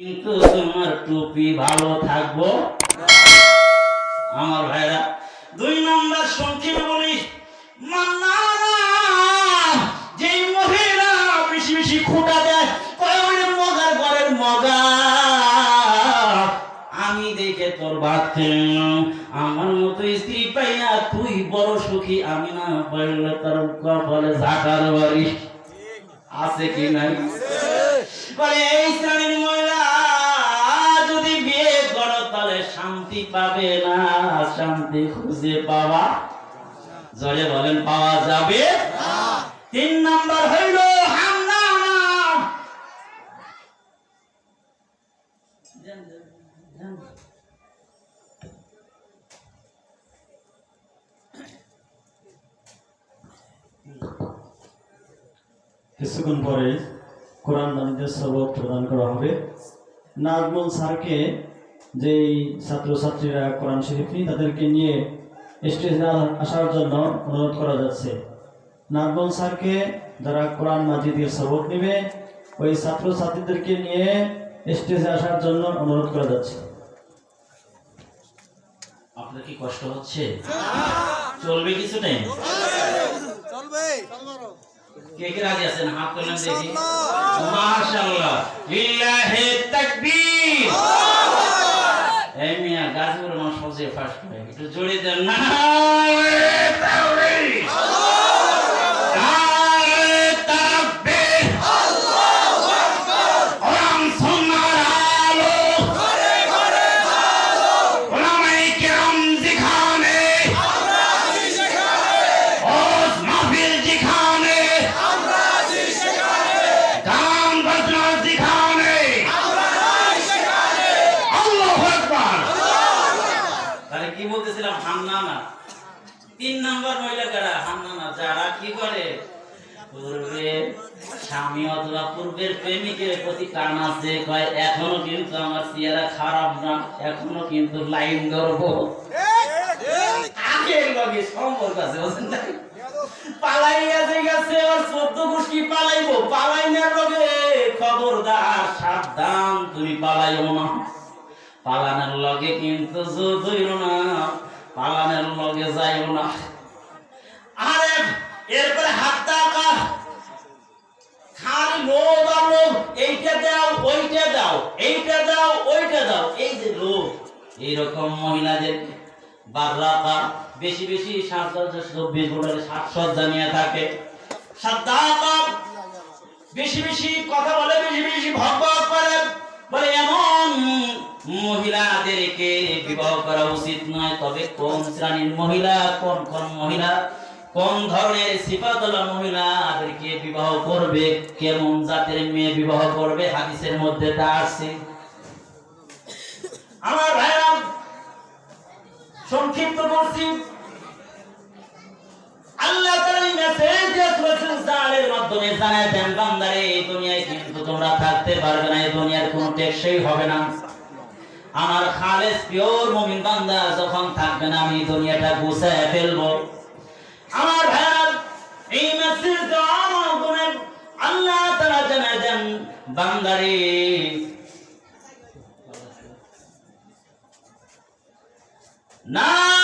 কিন্তু তোমার টুপি ভালো থাকব। আমার ভাইরা, দুই নম্বর সংক্ষেপে বলি আমি দেখে তোর আমার মতো স্ত্রী পাইয়া তুই বড় সুখী, আমি না পাইলে তোর কপালে ঝাঁকার বাড়ি আছে কি নাই? এই শ্রেণির পাবে না, শান্তি খুঁজে পাওয়া। জলে বলেন, পাওয়া যাবে? তিন নাম্বার হইল। কিছুক্ষণ পরে কোরআন নামীদের সবক প্রদান করা হবে। নাজমুল স্যারকে যেই ছাত্রছাত্রীরা কোরআন শরীফি তাদেরকে নিয়ে স্টেজে আসার জন্য অনুরোধ করা যাচ্ছে। নাজমুল স্যারকে যারা কোরআন মাজিদের সবক নেবে ওই ছাত্রছাত্রীদেরকে নিয়ে স্টেজে আসার জন্য অনুরোধ করা যাচ্ছে। আপনার কি কষ্ট হচ্ছে? চলবে কিছু নেই? চলবে। কে কে রাজি আছেন? হাত তুলেন দেখি। মাশাআল্লাহ। লিল্লাহি তাকবীর। এই মিয়া গাছগুলো মানুষ সবচেয়ে ফার্স্ট হয় একটু জড়িয়ে দেন না। কি বলতেছিলাম? হান্নানা। তিন নম্বর মহিলা কারা? হান্নানা, যারা কি করে? স্বামী অথবা পূর্বের প্রেমিকের প্রতি টান আছে, কয়, এখনও কিন্তু আমার খারাপ না, এখনও কিন্তু লাইন লগে সম্পর্ক আছে গেছে ওর চোদ্দ পালাইবো। লগে খবরদার, সাবধান, তুমি পালাইও না। পালানের লগে কিন্তু হইল না, পালানের লগে যাইও না। আরে, এরপরে হাত টাকা খালি লোভ লোভ, এইটা দাও, ওইটা দাও, এইটা দাও, ওইটা দাও। এই যে লোভ, এইরকম মহিলাদের বাবলাকা বেশি বেশি সাজসজ্জা চব্বিশ ঘণ্টার সাজসজ্জা নিয়ে থাকে। সাদ্দাকা বেশি বেশি কথা বলে, বেশি বেশি ভগবত করে, বলে এমন মহিলাদেরকে বিবাহ করা উচিত নয়, তবে কোন শ্রেণির মহিলা, কোন কোন মহিলা, কোন ধরনের সিফাতলা মহিলাদেরকে বিবাহ করবে, কেমন জাতের মেয়ে বিবাহ করবে, হাদিসের মধ্যে তা আসছে আমার ভাইরা, সংক্ষিপ্ত করছি আল্লাহ তাআলা মেসেজ দিয়ে রাসূল সাল্লাল্লাহু মাধ্যমে জানায় দেন, বান্দারে, এই দুনিয়ায় কিন্তু তোমরা থাকতে পারবে না, এই দুনিয়ার কোনো টেকসই হবে না। আমার খালেস পিওর মুমিন বান্দা যখন থাকবেন আমি দুনিয়াটা গুছায় ফেলব। আমার ভাইরা, এই মেসেজ দেওয়ার মাধ্যমে আল্লাহ তাআলা জানায় দেন, বান্দারে। নারে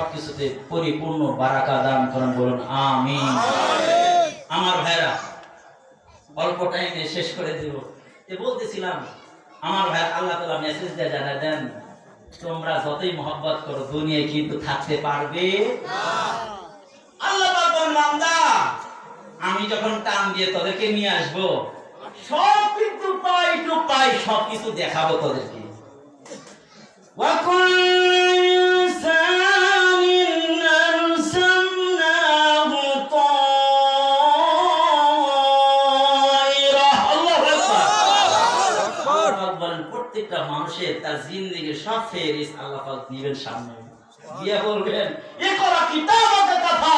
সবকিছুতে পরিপূর্ণ বারাকা দান করেন বলুন আমিন। আমার ভাইরা অল্প টাইমে শেষ করে দিব। এ বলতেছিলাম আমার ভাই আল্লাহ তালা মেসেজ দিয়ে জানা দেন তোমরা যতই মহব্বত করো দুনিয়ায় কিন্তু থাকতে পারবে। আল্লাহ পাক আমি যখন টান দিয়ে তোদেরকে নিয়ে আসব সব কিন্তু পাই টু পাই সব কিছু দেখাবো তোদেরকে। মানুষের তার জিন্দেগি সব ফেরিস আল্লাহ পাক দিবেন সামনে। দিয়ে বলবেন ইকরা কিতাবাকা কাফা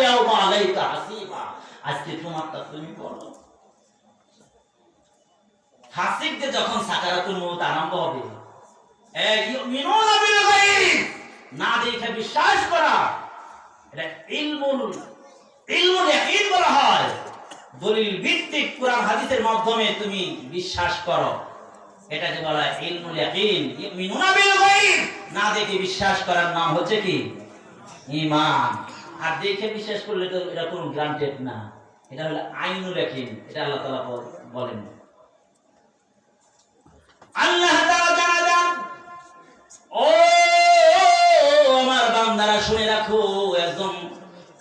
লিয়াউমা আলাইকা হাসিবা। আজকে তুমি পড়ো। যখন সাকারাতুল আরম্ভ হবে ইউমিনুনা বিল গায়ব, না দেখে বিশ্বাস করা, এটা ইলমুল ইলমুল ইয়াকিন বলা হয়। দলিল ভিত্তিক কোরআন হাদিসের মাধ্যমে তুমি বিশ্বাস করো। এটাকে বলা হয় ইলমুল ইয়াকিন। ইউমিনুনা বিল গায়ব। না দেখে বিশ্বাস করার নাম হচ্ছে কি? ঈমান। আর দেখে বিশ্বাস করলে তো এটা কোনো গ্রান্টেড না। এটা হলো আইনুল ইয়াকিন। এটা আল্লাহ তাআলা বলেন। আল্লাহ তাআলা জানা যান। ও আমার বান্দারা শুনে রাখো একদম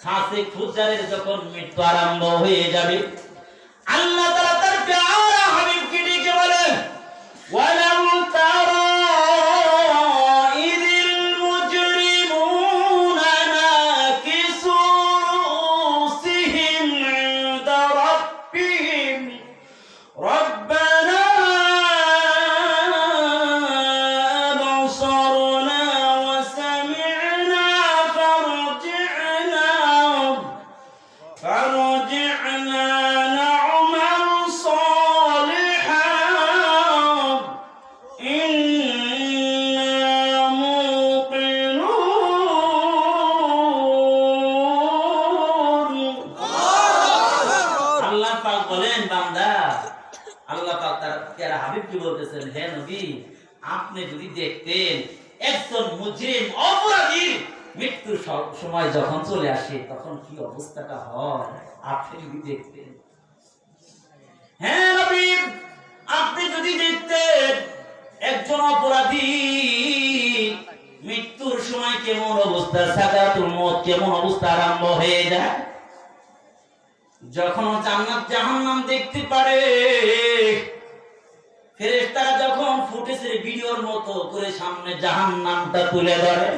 ফাসিক ফুজ্জারের যখন মৃত্যু আরম্ভ হয়ে যাবে পাক বলেন, বান্দা। আল্লাহ পাক তার প্যারা হাবিবকে বলতেছেন? হে নবী, আপনি যদি দেখতেন একজন মুজরিম অপরাধী মৃত্যুর সময় যখন চলে আসে, তখন কি অবস্থাটা হয়? আপনি যদি দেখতেন। হ্যাঁ নবী, আপনি যদি দেখতেন একজন অপরাধী মৃত্যুর সময় কেমন অবস্থা সাকাতুল মত কেমন অবস্থা আরম্ভ হয়ে যায়? যখন জান্নাত জাহান্নাম দেখতে পারে, ফেরেশতারা যখন ফুটেছে ভিডিওর মতো করে সামনে জাহান্নামটা তুলে ধরে